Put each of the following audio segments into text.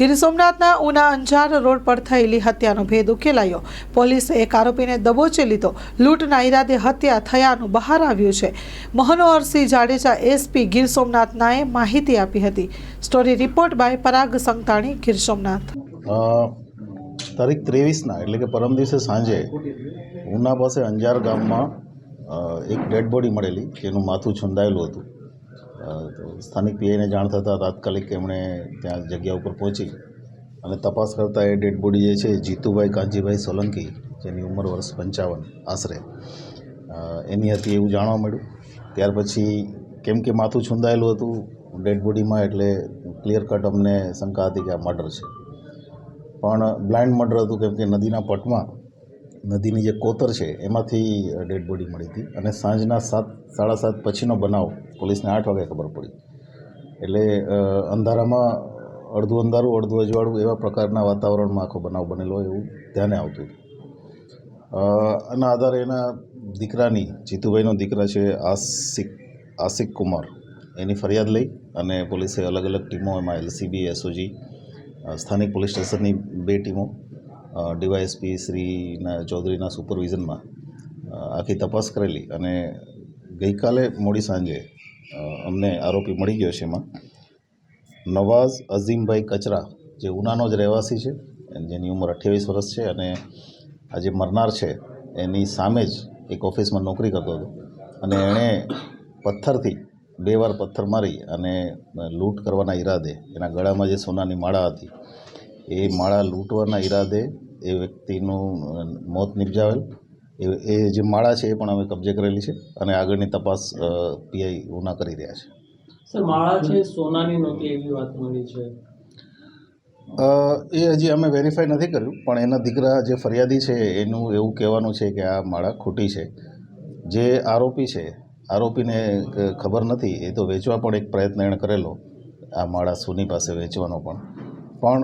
ગીર સોમનાથના ઉના અંજાર રોડ પર થયેલી હત્યાનો ભેદ ઉકેલાયો. પોલીસે એક આરોપીને દબોચી લીધો. લૂંટના ઈરાદે હત્યા થયાનું બહાર આવ્યું છે. મનોહરસિંહ જાડેજા, એસપી ગીર સોમનાથનાએ માહિતી આપી હતી. Story report by Parag Santani, Gir Somnath. તારીખ ત્રેવીસના, એટલે કે પરમ દિવસે સાંજે ઉના પાસે અંજાર ગામમાં એક ડેડ બોડી મળેલી જેનું માથું છુંદાયેલું હતું. સ્થાનિક પીઆઈને જાણ થતાં તાત્કાલિક એમણે ત્યાં જગ્યા ઉપર પહોંચી અને તપાસ કરતાં એ ડેડ બોડી જે છે જીતુભાઈ કાંજીભાઈ સોલંકી, જેની ઉંમર વર્ષ પંચાવન, આશરે. એની હતી એવું જાણવા મળ્યું. ત્યાર પછી કેમ કે માથું છુંદાયેલું હતું, ડેડ બોડીમાં એટલે ક્લિયર કટ અમને શંકા હતી કે આ મર્ડર છે. પણ બ્લાઇન્ડ મર્ડર હતું કેમ કે નદીના પટમાં નદીની જે કોતર છે, એમાંથી ડેડ બોડી મળી હતી. અને સાંજના સાત, સાડા સાત પછીનો બનાવ પોલીસને આઠ વાગે ખબર પડી. એટલે અંધારામાં અડધું અંધારું, અડધું અજવાળું એવા પ્રકારના વાતાવરણમાં આખો બનાવ બનેલો એવું ધ્યાને આવતું હતું. આના આધારે એના દીકરાની, જીતુભાઈનો દીકરા છે આસિક આસિક કુમાર. એની ફરિયાદ લઈ અને પોલીસે અલગ અલગ ટીમો, એમાં એલસીબી એસઓજી સ્થાનિક પોલીસ સ્ટેશનની બે ટીમો ડીવાયએસપી શ્રીના ચૌધરીના સુપરવિઝનમાં આખી તપાસ કરેલી અને ગઈકાલે મોડી સાંજે અમને આરોપી મળી ગયો છે એમાં. નવાઝ અઝીમભાઈ કચરા, જે ઉનાનો જ રહેવાસી છે, જેની ઉંમર અઠ્યાવીસ વર્ષ છે અને આ જે મરનાર છે, એની સામે જ એક ઓફિસમાં નોકરી કરતો હતો. અને એણે પથ્થરથી બે વાર પથ્થર મારી અને લૂંટ કરવાના ઈરાદે એના ગળામાં જે સોનાની માળા હતી એ માળા લૂંટવાના ઈરાદે એ વ્યક્તિનું મોત નિપજાવેલ. એ જે માળા છે એ પણ અમે કબજે કરેલી છે અને આગળની તપાસ પીઆઈ ઉના કરી રહ્યા છે. સર માળા છે સોનાની નહોતી એવી વાત મળી છે. એ હજી અમે વેરીફાઈ નથી કર્યું પણ એના દીકરા જે ફરિયાદી છે એનું એવું કહેવાનું છે કે આ માળા ખોટી છે. જે આરોપી છે આરોપીને ખબર નથી એ તો વેચવા પણ એક પ્રયત્ન એણે કરેલો આ માળા સોની પાસે વેચવાનો પણ. પણ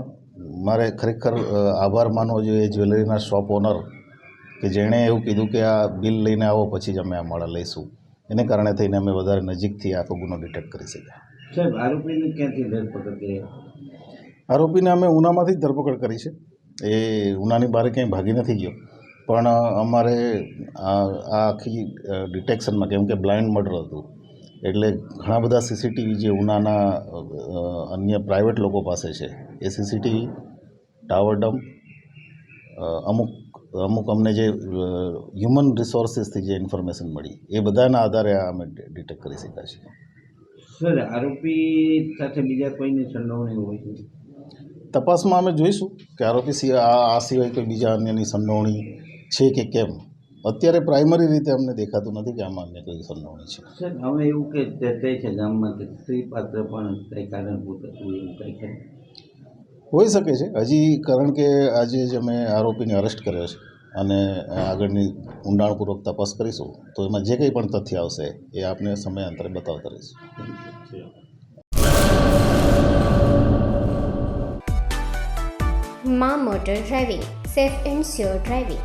મારે ખરેખર આભાર માનવો જોઈએ જ્વેલરીના શોપ ઓનર કે જેણે એવું કીધું કે આ બિલ લઈને આવો પછી જ અમે આ માળા લઈશું. એને કારણે થઈને અમે વધારે નજીકથી આખો ગુનો ડિટેક્ટ કરી શક્યા. સાહેબ આરોપીને ક્યાંથી ધરપકડ કરી? આરોપીને અમે ઉનામાંથી જ ધરપકડ કરી છે. એ ઉનાની બહાર ક્યાંય ભાગી નથી ગયો. પણ અમારે આ આખી ડિટેક્શનમાં કેમ કે બ્લાઇન્ડ મર્ડર હતું એટલે ઘણા બધા સીસીટીવી જે ઉનાના અન્ય પ્રાઇવેટ લોકો પાસે છે એ સીસીટીવી ટાવર ડમ અમુક અમુક અમને જે હ્યુમન રિસોર્સિસથી જે ઇન્ફોર્મેશન મળી એ બધાના આધારે આ અમે ડિટેક્ટ કરી શક્યા છીએ. સર આરોપી સાથે બીજા કોઈની સંડોવણી હોય છે? તપાસમાં અમે જોઈશું કે આરોપી સિવાય આ આ સિવાય કોઈ બીજા અન્યની સંડોવણી છે કે કેમ? અત્યારે પ્રાઇમરી રીતે અમને દેખાતું નથી કે આમાં અન્ય કોઈ સંડોવણી છે. સર હવે એવું કે કહે છે ગામમાં કે સ્ત્રી પાત્ર પણ કંઈ કારણભૂત હતું એવું કંઈ છે? હોઈ શકે છે. હજી કારણ કે આજે જ અમે આરોપીને અરેસ્ટ કર્યો છે અને આગળની ઊંડાણપૂર્વક તપાસ કરીશું. તો એમાં જે કંઈ પણ તથ્ય આવશે એ આપને સમયાંતરે બતાવતા રહીશું. મા motor driving safe and sure driving